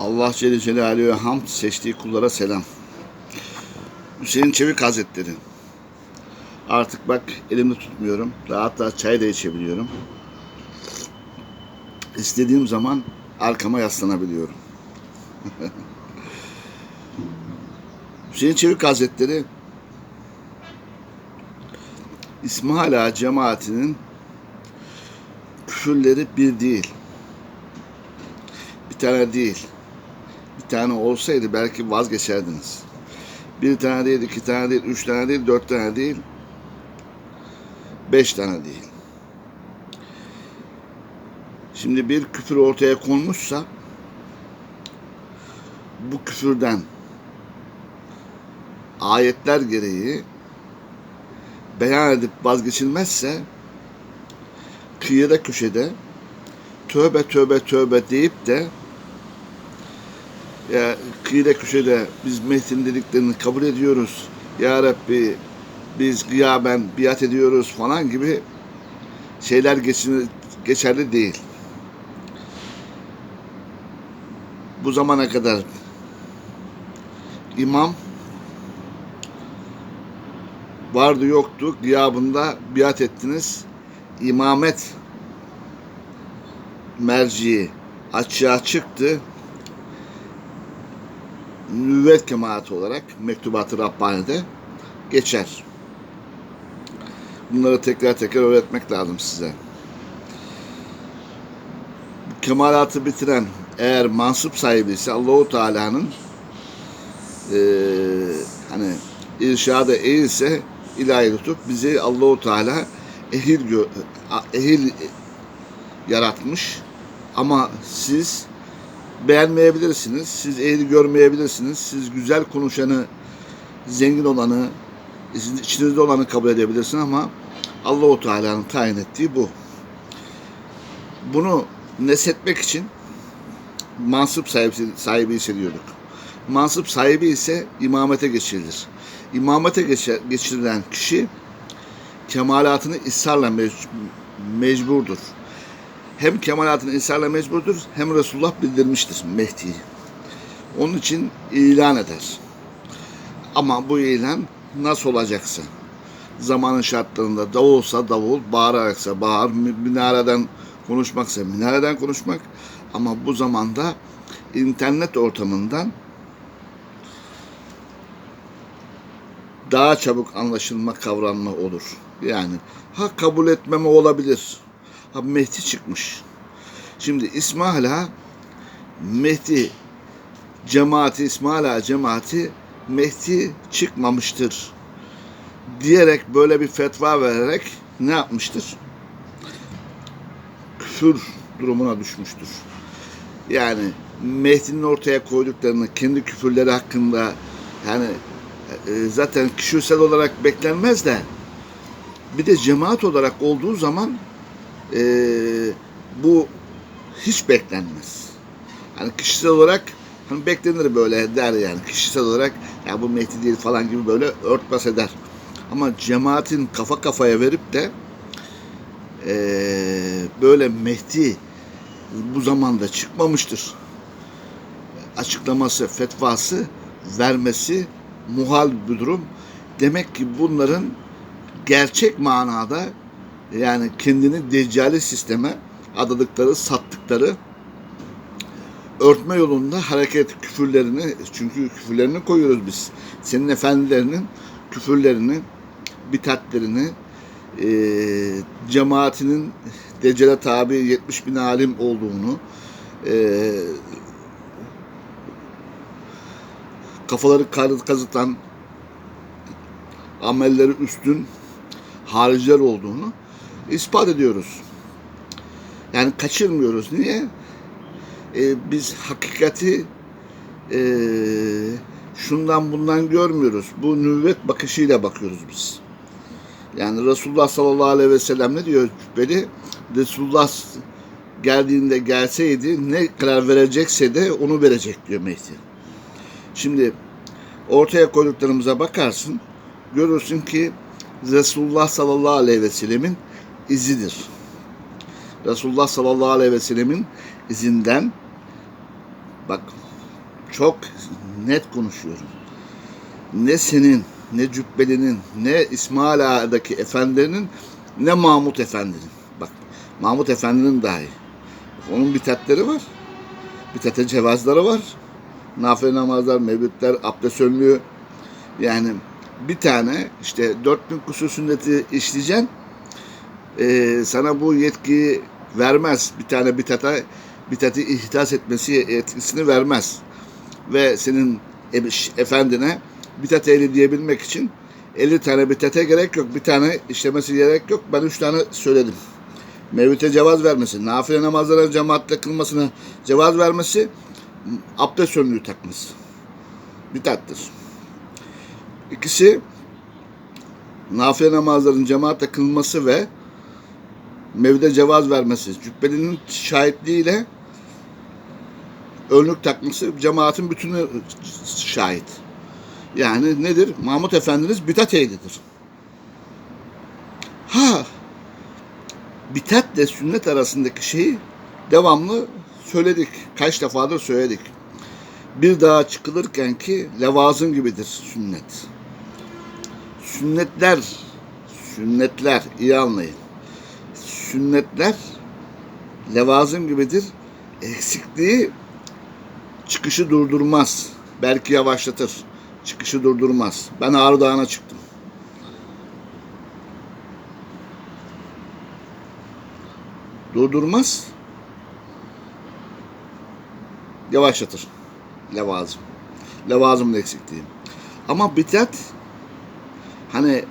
Allah Celle Celaluhu'ya hamd seçtiği kullara selam. Hüseyin Çevik Hazretleri. Artık bak elimde tutmuyorum. Rahat rahat çay da içebiliyorum. İstediğim zaman arkama yaslanabiliyorum. Hüseyin Çevik Hazretleri İsmail Ağa cemaatinin küfürleri bir değil. Bir tane değil. Bir tane olsaydı belki vazgeçerdiniz. Bir tane değil, iki tane değil, üç tane değil, dört tane değil, beş tane değil. Şimdi bir küfür ortaya konmuşsa bu küfürden ayetler gereği beyan edip vazgeçilmezse kıyıda köşede tövbe tövbe tövbe deyip de ya kıyıda köşede biz Mehdi'nin dediklerini kabul ediyoruz. Ya Rabbi biz gıyaben biat ediyoruz falan gibi şeyler geçin- geçerli değil. Bu zamana kadar imam vardı yoktu gıyabında biat ettiniz. İmamet merciği açığa çıktı. Nüvvet kemaati olarak mektubatı Rabbani'de geçer. Bunları tekrar tekrar öğretmek lazım size. Kemalatı bitiren eğer mansup sahibi ise Allahu Teala'nın eee hani irşada eğilse ilahi tutup bizi Allahu Teala ehil ehil yaratmış ama siz beğenmeyebilirsiniz. Siz ehli görmeyebilirsiniz. Siz güzel konuşanı, zengin olanı, içinizde olanı kabul edebilirsiniz ama Allahu Teala'nın tayin ettiği bu. Bunu nesetmek için mansup sahibi, sahibi hissediyorduk. Mansup sahibi ise imamete geçirilir. İmamete geçirilen kişi kemalatını ısrarla mec- mecburdur. Hem kemalatını ısrarla mecburdur hem Resulullah bildirmiştir Mehdi'yi. Onun için ilan eder. Ama bu ilan nasıl olacaksa, zamanın şartlarında davulsa davul, bağıraraksa bağır, mi- minareden konuşmaksa minareden konuşmak ama bu zamanda internet ortamından daha çabuk anlaşılma, kavranma olur. Yani ha kabul etmeme olabilir. Ha Mehdi çıkmış. Şimdi İsmail Ağa, Mehdi cemaati, İsmail Ağa cemaati Mehdi çıkmamıştır diyerek böyle bir fetva vererek ne yapmıştır? Küfür durumuna düşmüştür. Yani Mehdi'nin ortaya koyduklarını kendi küfürleri hakkında yani e, zaten kişisel olarak beklenmez de bir de cemaat olarak olduğu zaman e, bu hiç beklenmez. Yani kişisel olarak hani beklenir böyle der yani kişisel olarak ya bu Mehdi değil falan gibi böyle örtbas eder. Ama cemaatin kafa kafaya verip de e, böyle Mehdi bu zamanda çıkmamıştır. Açıklaması, fetvası vermesi muhal bir durum. Demek ki bunların gerçek manada yani kendini deccali sisteme adadıkları, sattıkları örtme yolunda hareket küfürlerini çünkü küfürlerini koyuyoruz biz. Senin efendilerinin küfürlerini, bitatlerini, e, cemaatinin Deccale tabi 70 bin alim olduğunu, e, kafaları kazıtan, amelleri üstün hariciler olduğunu ispat ediyoruz. Yani kaçırmıyoruz. Niye? E, biz hakikati e, şundan bundan görmüyoruz. Bu nüvvet bakışıyla bakıyoruz biz. Yani Resulullah sallallahu aleyhi ve sellem ne diyor cübbeli? Resulullah geldiğinde gelseydi ne karar verecekse de onu verecek diyor Mehdi. Şimdi ortaya koyduklarımıza bakarsın görürsün ki Resulullah sallallahu aleyhi ve sellemin izidir. Resulullah sallallahu aleyhi ve sellemin izinden bak çok net konuşuyorum. Ne senin, ne Cübbeli'nin, ne İsmail Ağa'daki efendilerin, ne Mahmut Efendi'nin. Bak Mahmut Efendi'nin dahi. Onun bitatleri var. Bitate cevazları var. Nafile namazlar, mevlütler, abdest önlüğü. Yani bir tane işte 4000 kusur sünneti işleyeceksin. Ee, sana bu yetkiyi vermez. Bir tane bitata bitati ihdas etmesi yetkisini vermez. Ve senin e- efendine bitat ehli diyebilmek için 50 tane bitate gerek yok. Bir tane işlemesi gerek yok. Ben 3 tane söyledim. Mevlüte cevaz vermesi, nafile namazlara cemaatle kılmasına cevaz vermesi, abdest önlüğü takması. Bitattır. İkisi nafile namazların cemaatle kılması ve mevde cevaz vermesi. Cübbelinin şahitliğiyle önlük takması cemaatin bütünü şahit. Yani nedir? Mahmut Efendiniz bitat ehlidir. Ha bitatle sünnet arasındaki şeyi devamlı söyledik. Kaç defadır söyledik. Bir daha çıkılırken ki levazım gibidir sünnet. Sünnetler, sünnetler iyi anlayın. Sünnetler levazım gibidir. Eksikliği çıkışı durdurmaz. Belki yavaşlatır. Çıkışı durdurmaz. Ben Ağrı Dağı'na çıktım. Durdurmaz. Yavaşlatır. Levazım. Levazımın eksikliği. Ama bitat hani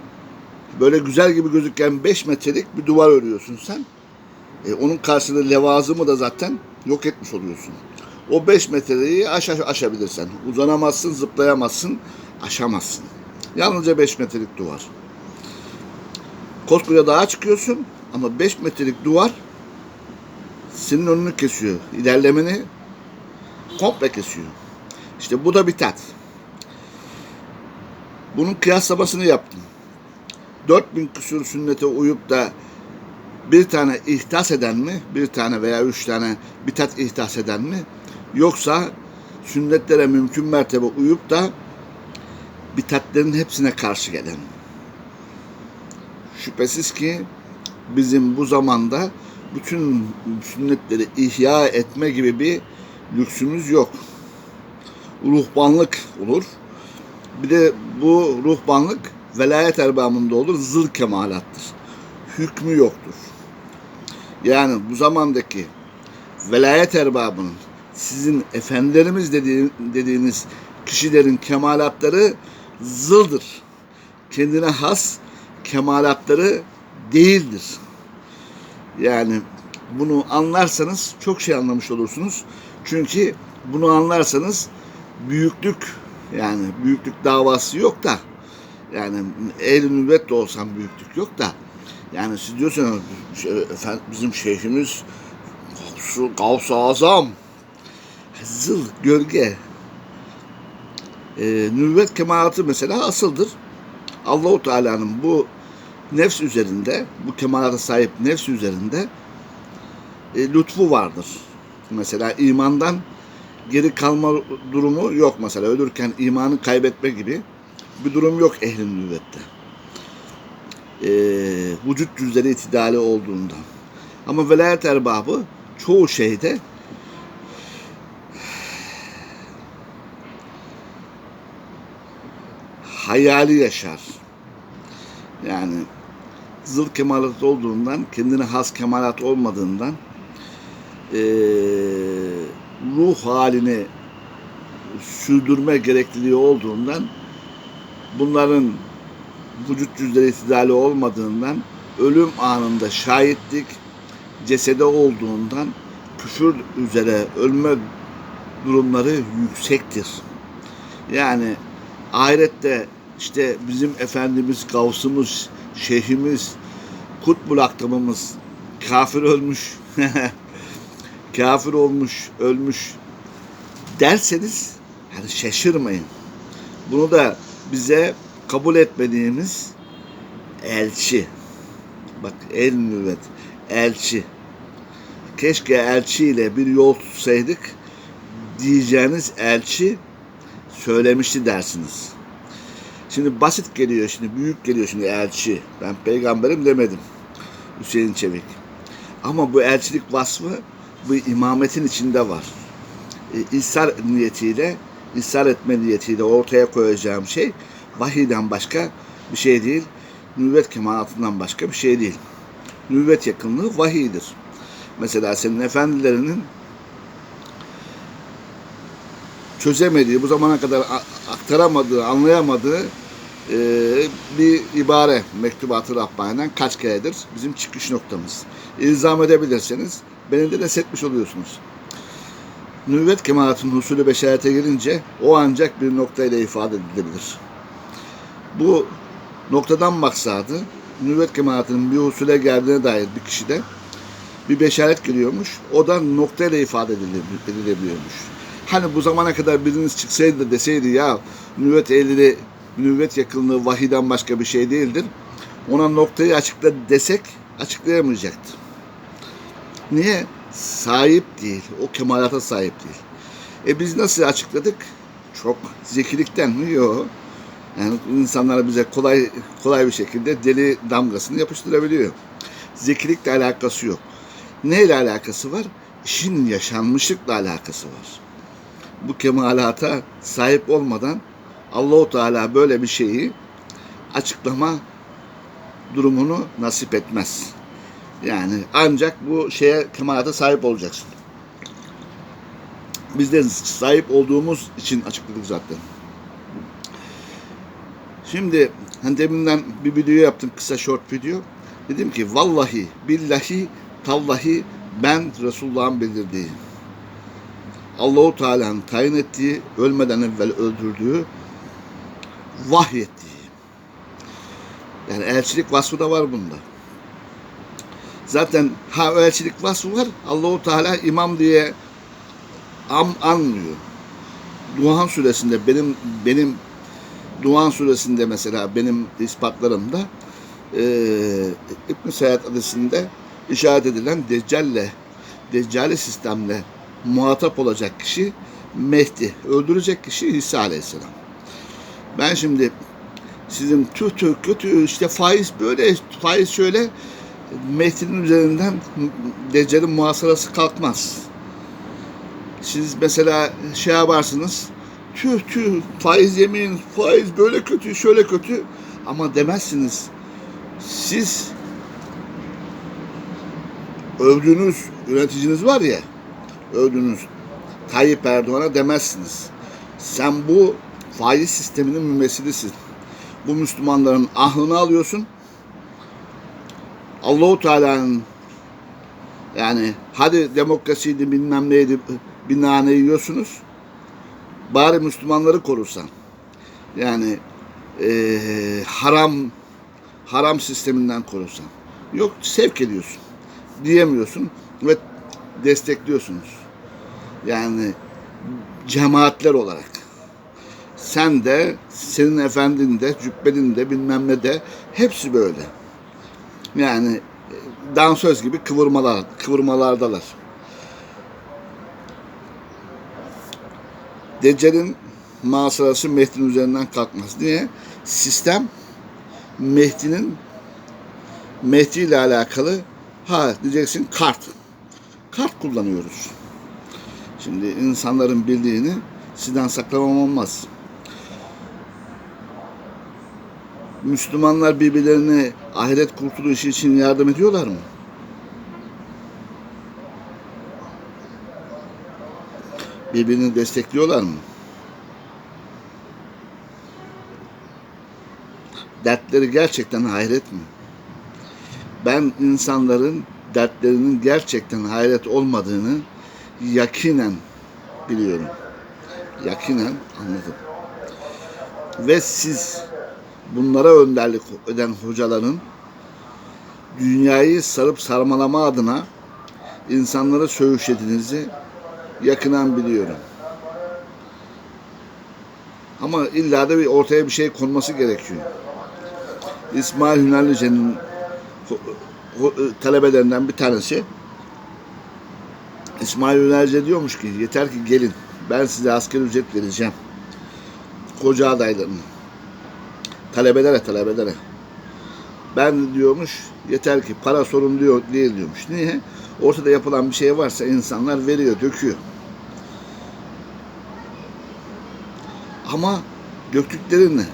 böyle güzel gibi gözüken 5 metrelik bir duvar örüyorsun sen. E, onun karşılığı levazımı da zaten yok etmiş oluyorsun. O 5 metreyi aş, aş aşabilirsen. Uzanamazsın, zıplayamazsın, aşamazsın. Yalnızca 5 metrelik duvar. Koskoca dağa çıkıyorsun ama 5 metrelik duvar senin önünü kesiyor. İlerlemeni komple kesiyor. İşte bu da bir tat. Bunun kıyaslamasını yaptım. 4000 küsur sünnete uyup da bir tane ihtas eden mi, bir tane veya üç tane bitat ihtas eden mi, yoksa sünnetlere mümkün mertebe uyup da bitatlerin hepsine karşı gelen mi? Şüphesiz ki bizim bu zamanda bütün sünnetleri ihya etme gibi bir lüksümüz yok. Ruhbanlık olur. Bir de bu ruhbanlık velayet erbabında olur, zıl kemalattır. Hükmü yoktur. Yani bu zamandaki velayet erbabının sizin efendilerimiz dediğin, dediğiniz kişilerin kemalatları zıldır. Kendine has kemalatları değildir. Yani bunu anlarsanız çok şey anlamış olursunuz. Çünkü bunu anlarsanız büyüklük yani büyüklük davası yok da yani ehl nübet de olsam büyüklük yok da yani siz diyorsunuz şey, efendim, bizim şeyhimiz Gavsu Azam zıl gölge e, nübüvvet kemalatı mesela asıldır. Allahu Teala'nın bu nefs üzerinde, bu kemalata sahip nefs üzerinde e, lütfu vardır. Mesela imandan geri kalma durumu yok mesela. Ölürken imanı kaybetme gibi bir durum yok ehl-i nübüvvette. E, vücut cüzleri itidali olduğundan. Ama velayet erbabı çoğu şeyde hayali yaşar. Yani zıl kemalat olduğundan, kendine has kemalat olmadığından e, ruh halini sürdürme gerekliliği olduğundan bunların vücut cüzleri itidali olmadığından ölüm anında şahitlik cesede olduğundan küfür üzere ölme durumları yüksektir. Yani ahirette işte bizim Efendimiz, Gavsımız, Şeyhimiz, Kutbul Aktamımız kafir ölmüş, kafir olmuş, ölmüş derseniz hani şaşırmayın. Bunu da bize kabul etmediğimiz elçi. Bak el nüvvet, elçi. Keşke elçiyle bir yol tutsaydık. diyeceğiniz elçi söylemişti dersiniz. Şimdi basit geliyor şimdi, büyük geliyor şimdi elçi. Ben peygamberim demedim. Hüseyin Çevik. Ama bu elçilik vasfı bu imametin içinde var. E, İshar niyetiyle, ishar etme niyetiyle ortaya koyacağım şey vahiyden başka bir şey değil. Nüvvet kemalatından başka bir şey değil. Nüvvet yakınlığı vahiydir. Mesela senin efendilerinin çözemediği, bu zamana kadar aktaramadığı, anlayamadığı e, bir ibare mektubatı Rabbani'den kaç keredir bizim çıkış noktamız. İlzam edebilirseniz beni de destekmiş oluyorsunuz. Nüvvet kemalatının husulü beşerete gelince o ancak bir noktayla ifade edilebilir. Bu noktadan maksadı nüvvet kemalatının bir husule geldiğine dair bir kişide bir beşaret geliyormuş. O da noktayla ifade edile- edilebiliyormuş. Hani bu zamana kadar biriniz çıksaydı da deseydi ya nüvvet ehli nüvvet yakınlığı vahiden başka bir şey değildir. Ona noktayı açıkla desek açıklayamayacaktı. Niye? Sahip değil. O kemalata sahip değil. E biz nasıl açıkladık? Çok zekilikten mi? Yok. Yani insanlar bize kolay kolay bir şekilde deli damgasını yapıştırabiliyor. Zekilikle alakası yok. Neyle alakası var? İşin yaşanmışlıkla alakası var. Bu kemalata sahip olmadan Allahu Teala böyle bir şeyi açıklama durumunu nasip etmez. Yani ancak bu şeye kemalata sahip olacaksın. Biz de sahip olduğumuz için açıkladık zaten. Şimdi hani deminden bir video yaptım kısa short video. Dedim ki vallahi billahi tallahi ben Resulullah'ın bildirdiği Allahu Teala'nın tayin ettiği, ölmeden evvel öldürdüğü, vahyettiği. Yani elçilik vasfı da var bunda. Zaten ha elçilik vasfı var. Allahu Teala imam diye am anmıyor. Duhan suresinde benim benim Duhan suresinde mesela benim ispatlarımda e, İbn Seyyad adresinde işaret edilen Deccal'le Deccali sistemle muhatap olacak kişi Mehdi. Öldürecek kişi İsa Aleyhisselam. Ben şimdi sizin tüh tüh kötü işte faiz böyle faiz şöyle Mehdi'nin üzerinden Deccal'in muhasarası kalkmaz. Siz mesela şey yaparsınız tüh tüh faiz yemeyin faiz böyle kötü şöyle kötü ama demezsiniz. Siz övdüğünüz yöneticiniz var ya övdüğünüz Tayyip Erdoğan'a demezsiniz. Sen bu faiz sisteminin mümessilisin. Bu Müslümanların ahlını alıyorsun. Allahu Teala'nın yani hadi demokrasiydi bilmem neydi bir nane yiyorsunuz. Bari Müslümanları korursan. Yani eee, haram haram sisteminden korursan. Yok sevk ediyorsun. Diyemiyorsun ve destekliyorsunuz. Yani cemaatler olarak. Sen de, senin efendin de, cübbelin de, bilmem ne de hepsi böyle. Yani e, dansöz gibi kıvırmalar, kıvırmalardalar. Deccal'in masarası Mehdi'nin üzerinden kalkmaz. Niye? Sistem Mehdi'nin Mehdi ile alakalı ha diyeceksin kart. Kart kullanıyoruz. Şimdi insanların bildiğini sizden saklamam olmaz. Müslümanlar birbirlerine ahiret kurtuluşu için yardım ediyorlar mı? Birbirini destekliyorlar mı? Dertleri gerçekten hayret mi? Ben insanların dertlerinin gerçekten hayret olmadığını yakinen biliyorum. Yakinen anladım. Ve siz bunlara önderlik eden hocaların dünyayı sarıp sarmalama adına insanlara söğüşlediğinizi yakından biliyorum. Ama illa da bir ortaya bir şey konması gerekiyor. İsmail Hünerlice'nin ho- talebelerinden bir tanesi İsmail Hünerlice diyormuş ki yeter ki gelin Ben size asgari ücret vereceğim. Koca adaylarına. Talebelere talebelere. Ben diyormuş yeter ki para sorun diyor değil diyormuş. Niye? Ortada yapılan bir şey varsa insanlar veriyor, döküyor. Ama döktükleri ne?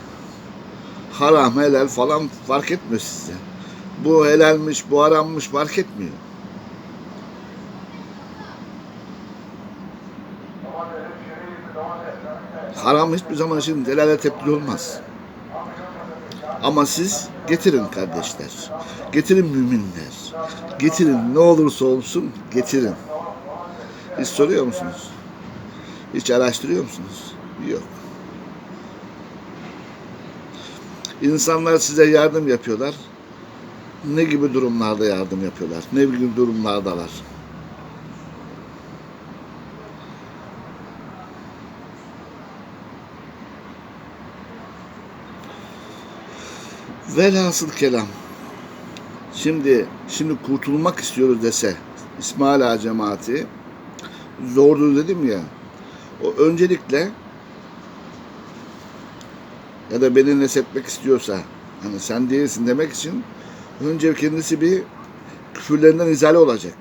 Haram, helal falan fark etmiyor size. Bu helalmiş, bu harammış fark etmiyor. Haram hiçbir zaman için delale tepkili olmaz. Ama siz getirin kardeşler. Getirin müminler. Getirin ne olursa olsun getirin. Hiç soruyor musunuz? Hiç araştırıyor musunuz? Yok. İnsanlar size yardım yapıyorlar. Ne gibi durumlarda yardım yapıyorlar? Ne gibi durumlardalar? Velhasıl kelam. Şimdi şimdi kurtulmak istiyoruz dese İsmail Ağa cemaati zordur dedim ya. O öncelikle ya da beni nesetmek istiyorsa hani sen değilsin demek için önce kendisi bir küfürlerinden izale olacak.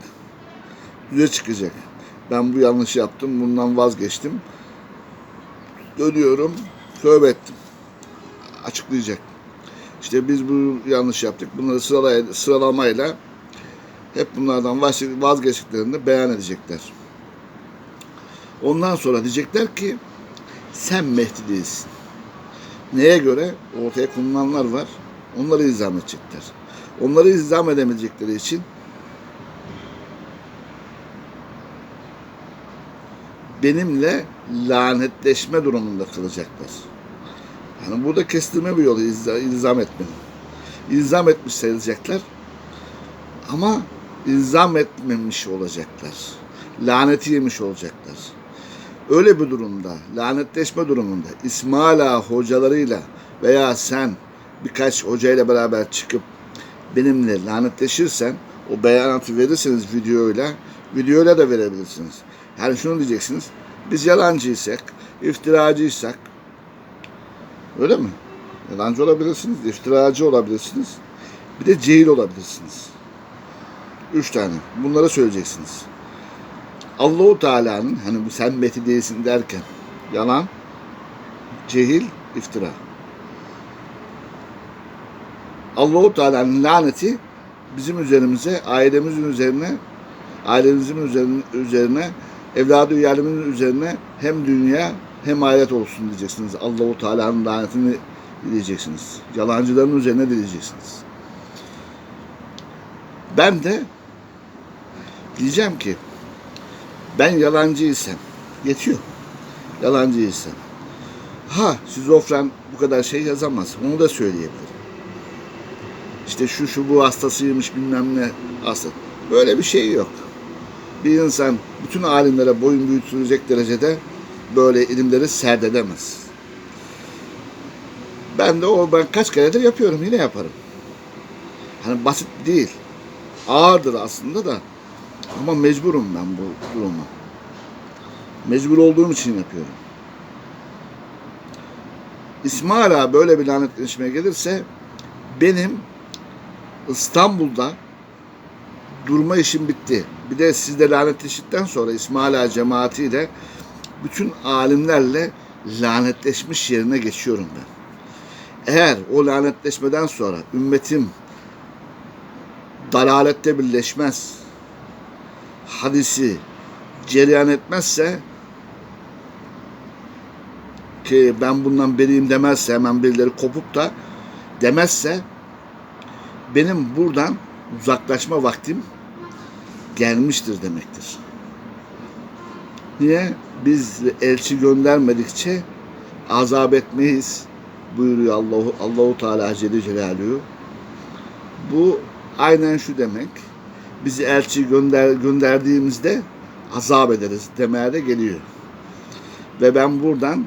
Düze çıkacak. Ben bu yanlışı yaptım, bundan vazgeçtim. Dönüyorum, tövbe ettim. Açıklayacak. İşte biz bu yanlış yaptık. Bunları sıralay- sıralamayla hep bunlardan vaz- vazgeçtiklerini beyan edecekler. Ondan sonra diyecekler ki sen Mehdi değilsin. Neye göre? Ortaya konulanlar var. Onları izah edecekler. Onları izah edemeyecekleri için benimle lanetleşme durumunda kalacaklar. Yani burada kestirme bir yolu ilzam etmenin. İlzam etmiş sayılacaklar. Ama ilzam etmemiş olacaklar. Laneti yemiş olacaklar. Öyle bir durumda, lanetleşme durumunda İsmaila hocalarıyla veya sen birkaç hocayla beraber çıkıp benimle lanetleşirsen o beyanatı verirseniz videoyla, videoyla da verebilirsiniz. Yani şunu diyeceksiniz, biz yalancıysak, iftiracıysak, öyle mi? Yalancı olabilirsiniz, iftiracı olabilirsiniz, bir de cehil olabilirsiniz. Üç tane. Bunları söyleyeceksiniz. Allahu Teala'nın hani bu sen Meti değilsin derken yalan, cehil, iftira. Allahu Teala'nın laneti bizim üzerimize, ailemizin üzerine, ailemizin üzerine, üzerine evladı üyelerimizin üzerine hem dünya hem ahiret olsun diyeceksiniz. Allahu Teala'nın lanetini diyeceksiniz. Yalancıların üzerine diyeceksiniz. Ben de diyeceğim ki ben yalancıysam yetiyor. Yalancıysam. Ha şizofren bu kadar şey yazamaz. Onu da söyleyebilirim. İşte şu şu bu hastasıymış bilmem ne hasta. Böyle bir şey yok. Bir insan bütün alimlere boyun büyütülecek derecede böyle ilimleri serdedemez. Ben de o ben kaç keredir yapıyorum yine yaparım. Hani basit değil. Ağırdır aslında da ama mecburum ben bu duruma. Mecbur olduğum için yapıyorum. İsmail Ağa böyle bir lanetleşmeye gelirse benim İstanbul'da durma işim bitti. Bir de sizde lanetleştikten sonra İsmail Ağa cemaatiyle bütün alimlerle lanetleşmiş yerine geçiyorum ben. Eğer o lanetleşmeden sonra ümmetim dalalette birleşmez, hadisi cereyan etmezse ki ben bundan beriyim demezse hemen birileri kopup da demezse benim buradan uzaklaşma vaktim gelmiştir demektir. Niye? Biz elçi göndermedikçe azap etmeyiz buyuruyor Allahu Allahu Teala Celle Celaluhu. Bu aynen şu demek. Bizi elçi gönder gönderdiğimizde azap ederiz demeye de geliyor. Ve ben buradan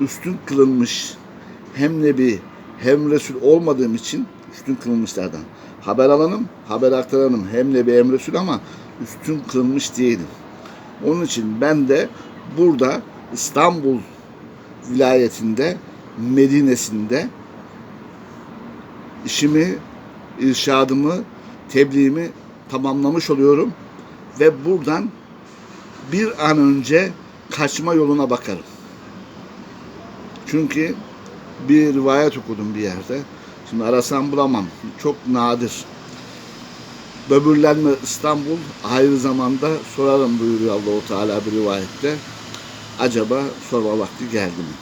üstün kılınmış hem nebi hem resul olmadığım için üstün kılınmışlardan haber alanım, haber aktaranım hem nebi hem resul ama üstün kılınmış değilim. Onun için ben de burada İstanbul vilayetinde Medine'sinde işimi, irşadımı, tebliğimi tamamlamış oluyorum ve buradan bir an önce kaçma yoluna bakarım. Çünkü bir rivayet okudum bir yerde. Şimdi arasam bulamam. Çok nadir. Böbürlenme İstanbul ayrı zamanda sorarım buyuruyor Allahu Teala bir rivayette. Acaba sorma vakti geldi mi?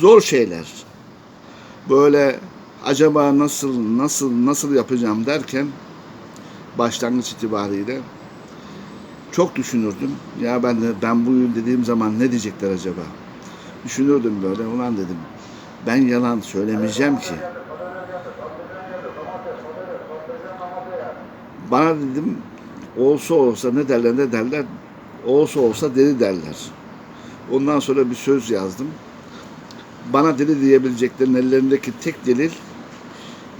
Zor şeyler. Böyle acaba nasıl nasıl nasıl yapacağım derken başlangıç itibariyle çok düşünürdüm. Ya ben de ben bu yıl dediğim zaman ne diyecekler acaba? Düşünürdüm böyle. Ulan dedim. Ben yalan söylemeyeceğim ki. Bana dedim olsa olsa ne derler ne derler olsa olsa deli derler. Ondan sonra bir söz yazdım. Bana deli diyebileceklerin ellerindeki tek delil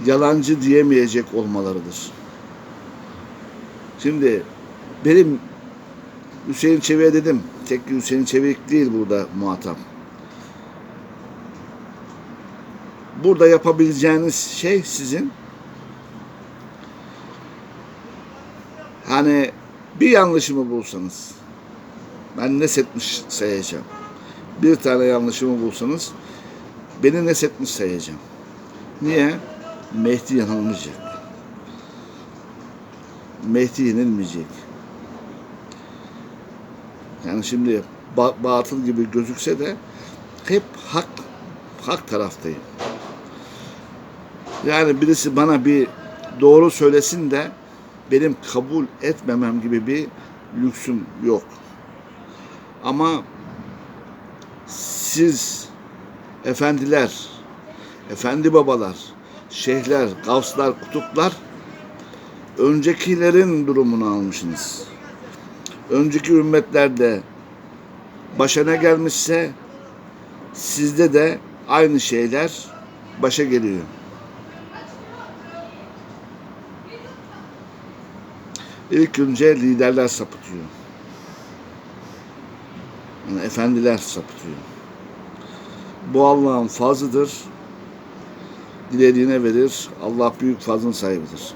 yalancı diyemeyecek olmalarıdır. Şimdi benim Hüseyin Çevik'e dedim. Tek Hüseyin Çevik değil burada muhatap. Burada yapabileceğiniz şey sizin hani bir yanlışımı bulsanız ben nesetmiş sayacağım. Bir tane yanlışımı bulsanız beni nesetmiş sayacağım. Niye? Mehdi yanılmayacak. Mehdi yenilmeyecek. Yani şimdi ba- batıl gibi gözükse de hep hak hak taraftayım. Yani birisi bana bir doğru söylesin de benim kabul etmemem gibi bir lüksüm yok. Ama siz efendiler, efendi babalar, şeyhler, gavslar, kutuplar öncekilerin durumunu almışsınız. Önceki ümmetlerde başa ne gelmişse sizde de aynı şeyler başa geliyor. İlk önce liderler sapıtıyor. Yani efendiler sapıtıyor. Bu Allah'ın fazlıdır. Dilediğine verir. Allah büyük fazlın sahibidir.